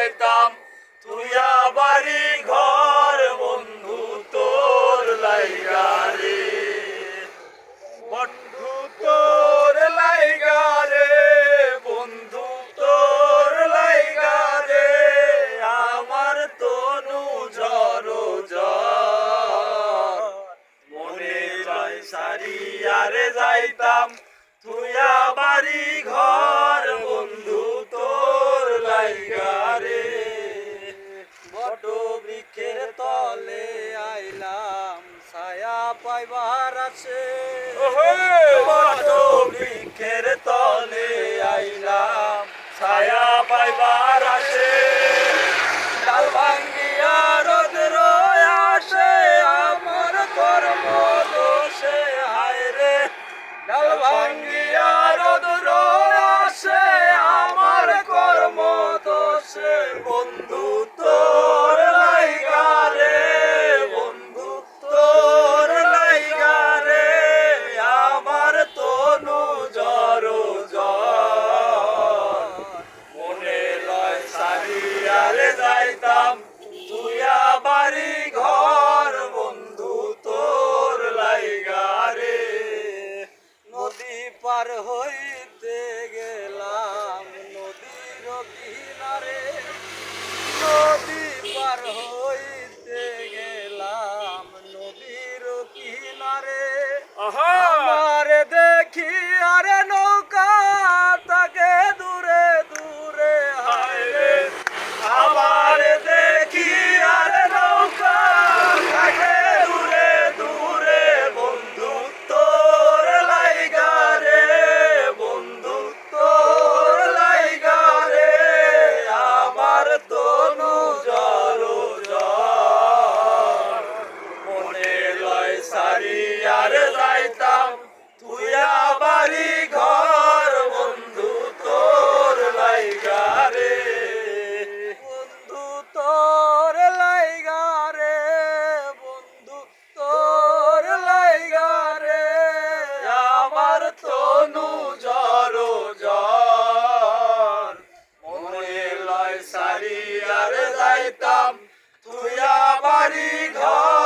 যাইতাম তুইয়া বাড়ি ঘর, বন্ধু তোর লাইগা রে। বন্ধু তোর লাইগা রে, বন্ধু তোর লাইগা রে। আমার তনু ঝড় মনে যায় সারিয়ারে যাইতাম তুইয়া বাড়ি ঘর, বন্ধু তোর লাইগা আছে। বট পার হইতে গেলাম নদীর কিনারে নদী পার হইতে তনু জর জর। মনে লয় সারিয়ারে যাইতাম তুইয়া বাড়ি ঘর।